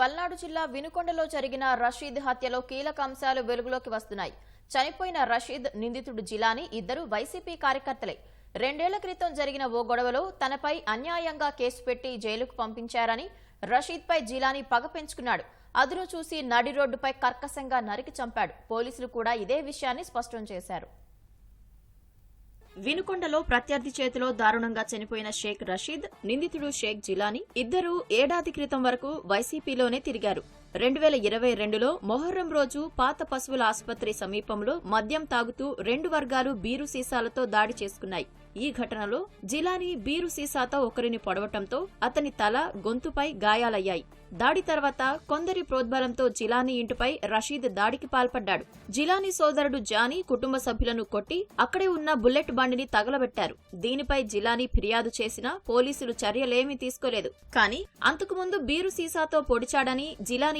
పల్నాడు జిల్లా వినుకొండలో జరిగిన రషీద్ హత్యలో కీలక అంశాలు వెలుగులోకి వస్తున్నాయి. చనిపోయిన రషీద్ నిందితుడు జిలాని ఇద్దరు వైసీపీ కార్యకర్తలే. రెండేళ్ళ క్రితం జరిగిన ఓ గొడవలో తనపై అన్యాయంగా కేసు పెట్టి జైలుకు పంపించారని రషీద్పై జిలాని పగ పెంచుకున్నాడు. అదును చూసి నడి రోడ్డుపై కర్కశంగా నరికి చంపాడు. పోలీసులు కూడా ఇదే విషయాన్ని స్పష్టం చేశారు. వినుకొండలో ప్రత్యర్థి చేతిలో దారుణంగా చనిపోయిన షేక్ రషీద్ నిందితుడు షేక్ జిలానీ ఇద్దరూ ఏడాది క్రితం వరకు వైసీపీలోనే తిరిగారు. రెండు వేల ఇరవై రెండులో మొహర్రం రోజు పాత పశువుల ఆసుపత్రి సమీపంలో మద్యం తాగుతూ రెండు వర్గాలు బీరు సీసాలతో దాడి చేసుకున్నాయి. ఈ ఘటనలో జిలానీ బీరు సీసాతో ఒకరిని పొడవటంతో అతని తల గొంతుపై గాయాలయ్యాయి. దాడి తర్వాత కొందరి ప్రోద్బలంతో జిలానీ ఇంటిపై రషీద్ దాడికి పాల్పడ్డాడు. జిలానీ సోదరుడు జానీ కుటుంబ సభ్యులను కొట్టి అక్కడే ఉన్న బుల్లెట్ బండిని తగలబెట్టారు. దీనిపై జిలానీ ఫిర్యాదు చేసినా పోలీసులు చర్యలేమీ తీసుకోలేదు. కానీ అంతకుముందు బీరు సీసాతో పొడిచాడని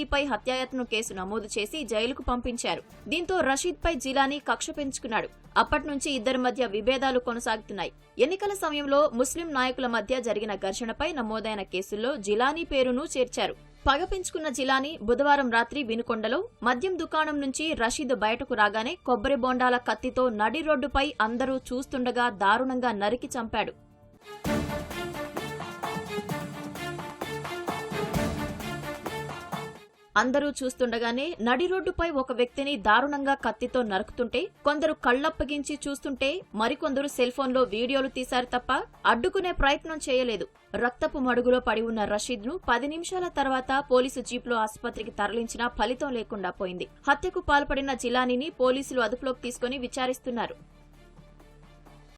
రషీద్పై హత్యాయత్నం కేసు నమోదు చేసి జైలుకు పంపించారు. దీంతో రషీద్ పై జిలానీ కక్ష పెంచుకున్నాడు. అప్పటి నుంచి ఇద్దరి మధ్య విభేదాలు కొనసాగుతున్నాయి. ఎన్నికల సమయంలో ముస్లిం నాయకుల మధ్య జరిగిన ఘర్షణపై నమోదైన కేసుల్లో జిలానీ పేరును చేర్చారు. పగ పెంచుకున్న జిలానీ బుధవారం రాత్రి వినుకొండలో మద్యం దుకాణం నుంచి రషీద్ బయటకు రాగానే కొబ్బరి బొండాల కత్తితో నడి రోడ్డుపై అందరూ చూస్తుండగా దారుణంగా నరికి చంపాడు. అందరూ చూస్తుండగానే నడి రోడ్డుపై ఒక వ్యక్తిని దారుణంగా కత్తితో నరుకుతుంటే కొందరు కళ్ళప్పగించి చూస్తుంటే మరికొందరు సెల్ఫోన్లో వీడియోలు తీశారు తప్ప అడ్డుకునే ప్రయత్నం చేయలేదు. రక్తపు మడుగులో పడి ఉన్న రషీద్ను పది నిమిషాల తర్వాత పోలీసు జీప్లో ఆసుపత్రికి తరలించినా ఫలితం లేకుండా పోయింది. హత్యకు పాల్పడిన జిలానీని పోలీసులు అదుపులోకి తీసుకుని విచారిస్తున్నారు.